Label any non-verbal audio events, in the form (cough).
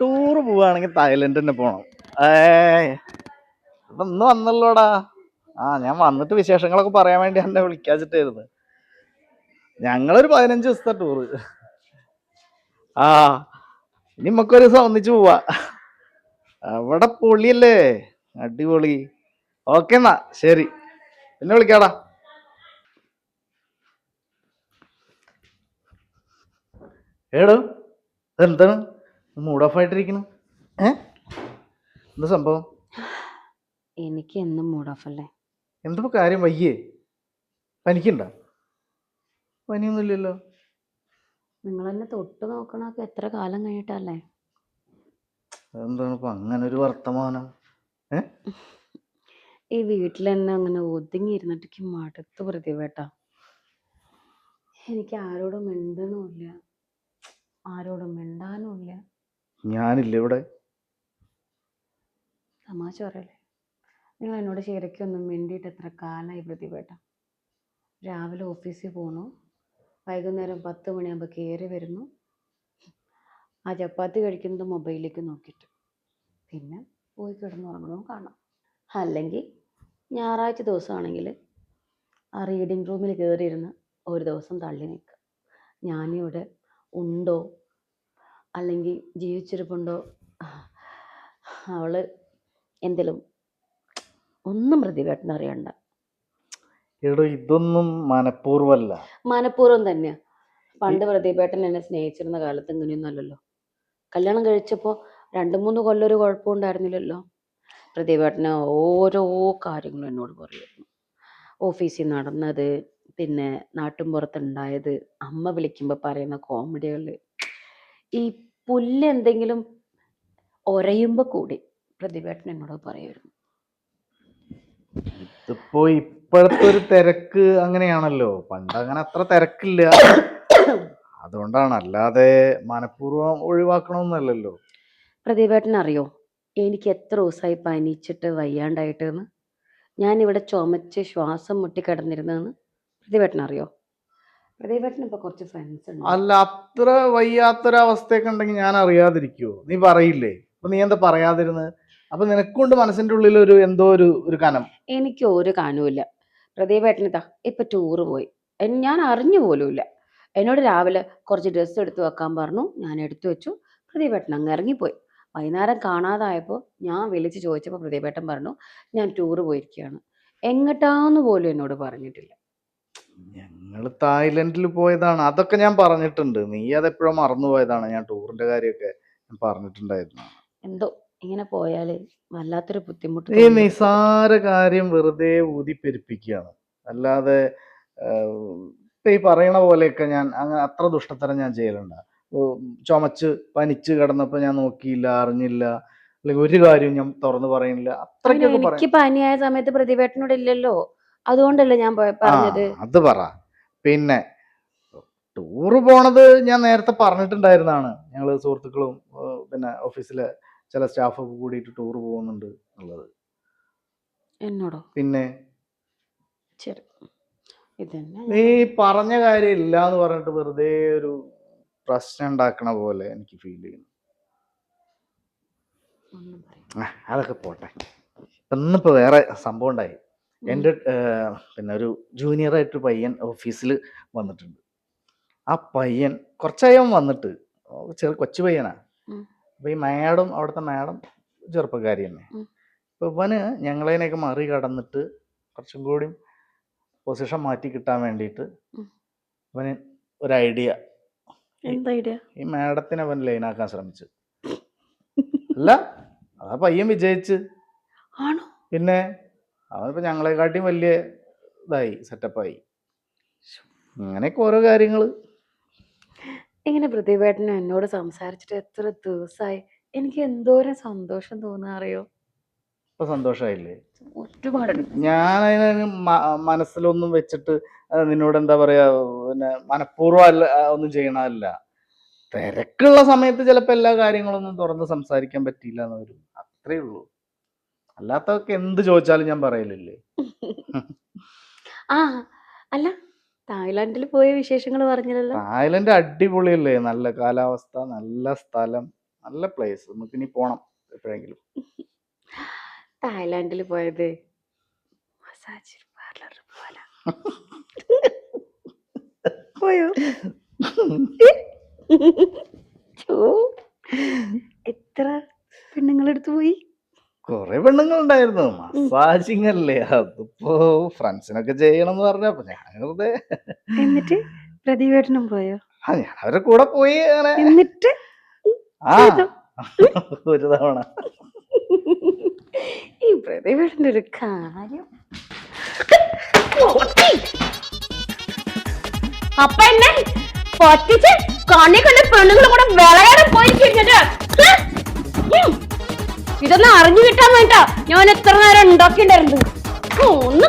Tour പോവാണെങ്കിൽ Thailand തന്നെ ഏയ് ഇപ്പൊ ഇന്ന് വന്നല്ലോടാ. ആ ഞാൻ വന്നിട്ട് വിശേഷങ്ങളൊക്കെ പറയാൻ വേണ്ടി എന്നെ വിളിക്കാച്ചിട്ടായിരുന്നു. ഞങ്ങളൊരു പതിനഞ്ച് ദിവസത്തെ ടൂറ് ആ ഇനി നമുക്കൊരു ദിവസം ഒന്നിച്ചു പോവാ. അവിടെ പൊളിയല്ലേ? അടിപൊളി. ഓക്കെ എന്നാ ശരി. എന്നെ വിളിക്കാടാ. ഏടോ എന്താണ് മൂഡ് ഓഫ് ആയിട്ടിരിക്കുന്നു ഏ? എന്താ സംഭവം? എനിക്ക് എന്നും മൂഡ് ഓഫ് അല്ലേ? എന്തപ്പോ കാര്യം വയ്യേ? പനിക്കണ്ട? പനിയൊന്നുമില്ലല്ലോ നിങ്ങൾ എന്നെ തൊട്ട് നോക്കണൊക്കെ എത്ര കാലം കഴിഞ്ഞിട്ടല്ലേ? എന്താണ് ഇപ്പൊ അങ്ങനെ ഒരു വർത്തമാനം? ഏ? ഈ വീട്ടിൽ തന്നെ അങ്ങനെ ഒതുങ്ങി ഇരുന്നിട്ട് മടുത്ത് പ്രതിവേട്ട എനിക്ക് ആരോടും മിണ്ടണമില്ല. ആരോടും മിണ്ടാനുമില്ല. ഞാനില്ല ഇവിടെ. തമാശ പറയല്ലേ? നിങ്ങൾ എന്നോട് ശരിക്കൊന്നും ഒന്നും മിണ്ടിയിട്ട് എത്ര കാലമായി പ്രതിപേട്ട രാവിലെ ഓഫീസിൽ പോണു. വൈകുന്നേരം പത്ത് മണിയാകുമ്പോൾ കയറി വരുന്നു. ആ ചപ്പാത്തി കഴിക്കുന്നത് മൊബൈലിലേക്ക് നോക്കിയിട്ട്. പിന്നെ പോയി കിടന്നുറങ്ങണവും കാണാം. അല്ലെങ്കിൽ ഞായറാഴ്ച ദിവസമാണെങ്കിൽ ആ റീഡിങ് റൂമിൽ കയറിയിരുന്ന് ഒരു ദിവസം തള്ളി നിൽക്കുക. ഞാനിവിടെ ഉണ്ടോ അല്ലെങ്കിൽ ജീവിച്ചിരിപ്പുണ്ടോ? അവൾ എന്തെങ്കിലും ഒന്നും പ്രതിവേട്ടൻ അറിയണ്ട. എടോ ഇതൊന്നും മനഃപൂർവമല്ല. മനഃപൂർവം തന്നെയാ. പണ്ട് പ്രതിഭേട്ടൻ എന്നെ സ്നേഹിച്ചിരുന്ന കാലത്ത് ഇങ്ങനെയൊന്നും അല്ലല്ലോ കല്യാണം കഴിച്ചപ്പോൾ രണ്ട് മൂന്ന് കൊല്ലം ഒരു കുഴപ്പമുണ്ടായിരുന്നില്ലല്ലോ പ്രദീപേട്ടന് ഓരോ കാര്യങ്ങളും എന്നോട് പറയുമായിരുന്നു. ഓഫീസിൽ നടന്നത് പിന്നെ നാട്ടിൻപുറത്തുണ്ടായത് അമ്മ വിളിക്കുമ്പോൾ പറയുന്ന കോമഡികൾ ഈ പുല്ല് എന്തെങ്കിലും ഒരയുമ്പോൾ കൂടി പ്രദീപേട്ടൻ എന്നോട് പറയുമായിരുന്നു ഇതിപ്പോ ഇപ്പോഴത്തെ ഒരു തിരക്ക് അങ്ങനെയാണല്ലോ. പണ്ട് അങ്ങനെ അത്ര തിരക്കില്ല. അതുകൊണ്ടാണ്. അല്ലാതെ മനഃപൂർവം ഒഴിവാക്കണമെന്നല്ലല്ലോ പ്രതിഭട്ടൻ അറിയോ? എനിക്ക് എത്ര ദിവസമായി പനിച്ചിട്ട് വയ്യാണ്ടായിട്ടെന്ന്. ഞാൻ ഞാനിവിടെ ചുമച്ച് ശ്വാസം മുട്ടി കിടന്നിരുന്നെന്ന് പ്രദീപേട്ടൻ അറിയോ പ്രദീപേട്ടന് ഇപ്പൊ കുറച്ച് ഫ്രണ്ട്സ് ഉണ്ട് അല്ല അത്ര വയ്യാത്തൊരവസ്ഥയൊക്കെ ഉണ്ടെങ്കിൽ ഞാൻ അറിയാതിരിക്കുവോ? നീ പറയില്ലേ? അപ്പൊ നീ എന്താ പറയാതിരുന്നത് അപ്പൊ നിനക്കൊണ്ട് മനസ്സിന്റെ ഉള്ളിൽ ഒരു എന്തോ ഒരു ഒരു കനം. എനിക്ക് ഒരു കനവുമില്ല പ്രദീപേട്ടനിതാ ഇപ്പൊ ടൂറ് പോയി. ഞാൻ അറിഞ്ഞു പോലുമില്ല. എന്നോട് രാവിലെ കുറച്ച് ഡ്രസ്സ് എടുത്തു വെക്കാൻ പറഞ്ഞു. ഞാൻ എടുത്തു വെച്ചു. പ്രദീപേട്ടൻ അങ്ങ് ഇറങ്ങിപ്പോയി. വൈകുന്നേരം കാണാതായപ്പോൾ ഞാൻ വിളിച്ച് ചോദിച്ചപ്പോൾ പ്രദീപേട്ടൻ പറഞ്ഞു ഞാൻ ടൂറ് പോയിരിക്കുകയാണ്. എങ്ങട്ടാന്ന് പോലും എന്നോട് പറഞ്ഞിട്ടില്ല. ഞങ്ങൾ തായ്ലൻഡിൽ പോയതാണ്. അതൊക്കെ ഞാൻ പറഞ്ഞിട്ടുണ്ട്. നീ അതെപ്പോഴും മറന്നുപോയതാണ്. ഞാൻ ടൂറിന്റെ കാര്യമൊക്കെ ഞാൻ പറഞ്ഞിട്ടുണ്ടായിരുന്നു. എന്തോ ഇങ്ങനെ പോയാൽ വല്ലാത്തൊരു ബുദ്ധിമുട്ട് ഈ നിസാര കാര്യം വെറുതെ ഊതിപ്പെരുപ്പിക്കുകയാണ് അല്ലാതെ ഇപ്പൊ ഈ പറയണ പോലെയൊക്കെ ഞാൻ അങ്ങനെ അത്ര ദുഷ്ടത്തരം ഞാൻ ചെയ്യലുണ്ട്. ചുമച്ച് പനിച്ച് കിടന്നപ്പോ ഞാൻ നോക്കിയില്ല അറിഞ്ഞില്ല അല്ലെങ്കിൽ ഒരു കാര്യവും ഞാൻ തുറന്നു പറയുന്നില്ല. അത്രയ്ക്ക് അത്രയ്ക്കൊക്കെ എനിക്ക് പനിയായ സമയത്ത് പ്രതിവേട്ടനോട് ഇല്ലല്ലോ. അതുകൊണ്ടല്ലേ ഞാൻ പറഞ്ഞത്? അത് പറ. പിന്നെ ടൂറ് പോണത് ഞാൻ നേരത്തെ പറഞ്ഞിട്ടുണ്ടായിരുന്നാണ്. ഞങ്ങൾ സുഹൃത്തുക്കളും പിന്നെ ഓഫീസിലെ ചില സ്റ്റാഫൊക്കെ കൂടിയിട്ട് ടൂർ പോകുന്നുണ്ട് എന്നുള്ളത്. എന്നോടോ? പിന്നെ? ശരി. നീ പറഞ്ഞ കാര്യം ഇല്ല എന്ന് പറഞ്ഞിട്ട് വെറുതെ ഒരു പ്രശ്നം ഉണ്ടാക്കണ പോലെ എനിക്ക് ഫീൽ ചെയ്യുന്നു. അതൊക്കെ പോട്ടെ. ഇന്നിപ്പോ വേറെ സംഭവം ഉണ്ടായി. എന്റെ പിന്നെ ഒരു ജൂനിയർ ആയിട്ട് പയ്യൻ ഓഫീസിൽ വന്നിട്ടുണ്ട്. ആ പയ്യൻ കുറച്ചായി അവൻ വന്നിട്ട് ചെറു കൊച്ചു പയ്യനാ. അപ്പൊ ഈ മാഡം അവിടുത്തെ മാഡം ചെറുപ്പക്കാരി തന്നെ. അപ്പൊ ഇവന് ഞങ്ങളതിനെയൊക്കെ മറികടന്നിട്ട് കുറച്ചും കൂടി പൊസിഷൻ മാറ്റി കിട്ടാൻ വേണ്ടിയിട്ട് ഇവന് ഒരു ഐഡിയ ഈ മാഡത്തിനെ അവൻ ലൈനാക്കാൻ ശ്രമിച്ചു. അല്ല അതാ പയ്യൻ വിജയിച്ച്. പിന്നെ അവനിപ്പോ ഞങ്ങളെക്കാട്ടിയും വലിയ ഇതായി സെറ്റപ്പായി അങ്ങനെയൊക്കെ ഓരോ കാര്യങ്ങൾ. ഇങ്ങനെ പ്രതിഭേട്ടനും എന്നോട് സംസാരിച്ചിട്ട് എത്ര ദിവസമായി എനിക്ക് എന്തോരം സന്തോഷം തോന്നാറിയോ ഇപ്പൊ സന്തോഷമായില്ലേ ഒരുപാട് ഞാൻ അതിന് മനസ്സിലൊന്നും വെച്ചിട്ട് നിന്നോട് എന്താ പറയാ പിന്നെ മനഃപൂർവം അല്ല ഒന്നും ചെയ്യണമല്ല തിരക്കുള്ള സമയത്ത് ചിലപ്പോൾ എല്ലാ കാര്യങ്ങളൊന്നും തുറന്ന് സംസാരിക്കാൻ പറ്റിയില്ല എന്ന് വരും അത്രേ ഉള്ളൂ. അല്ലാത്തതൊക്കെ എന്ത് ചോദിച്ചാലും ഞാൻ പറയലില്ലേ? ആ അല്ല തായ്ലാന്റിൽ പോയ വിശേഷങ്ങൾ പറഞ്ഞില്ലല്ലോ. തായ്ലൻഡ് അടിപൊളിയല്ലേ? നല്ല കാലാവസ്ഥ നല്ല സ്ഥലം നല്ല പ്ലേസ് നമുക്ക് ഇനി പോണം എപ്പോഴെങ്കിലും. തായ്ലാന്റിൽ പോയത് മസാജ് പാർലറിൽ പോലെ പോയോ? (laughs) എത്ര പെണ്ണുങ്ങളെടുത്ത് പോയി? കുറെ പെണ്ണുങ്ങളുണ്ടായിരുന്നു. മസാജിങ് അല്ലേ അതിപ്പോ ഫ്രണ്ട്സിനൊക്കെ ചെയ്യണം എന്ന് പറഞ്ഞപ്പോ ഞാൻ വെറുതെ എന്നിട്ട് പ്രതിവേട്ടനും പോയോ? ആ ഞാൻ അവരുടെ കൂടെ പോയി അങ്ങനെ. എന്നിട്ട്? ആ ഒരു തവണ. ഈ പ്രതിവേട്ടന്റെ ഒരു കാര്യം. അപ്പൊ എന്നെ പൊട്ടിച്ച് കണ്ണി കണ്ട് പെണ്ണുങ്ങളും കൂടെ വിളയാടെ പോയി കഴിഞ്ഞിട്ട് ഹ്? ഉം. ഇതൊന്നും അറിഞ്ഞു കിട്ടാൻ വേണ്ട ഞാൻ എത്ര നേരം ഉണ്ടാക്കിണ്ടായിരുന്നു ഒന്ന്.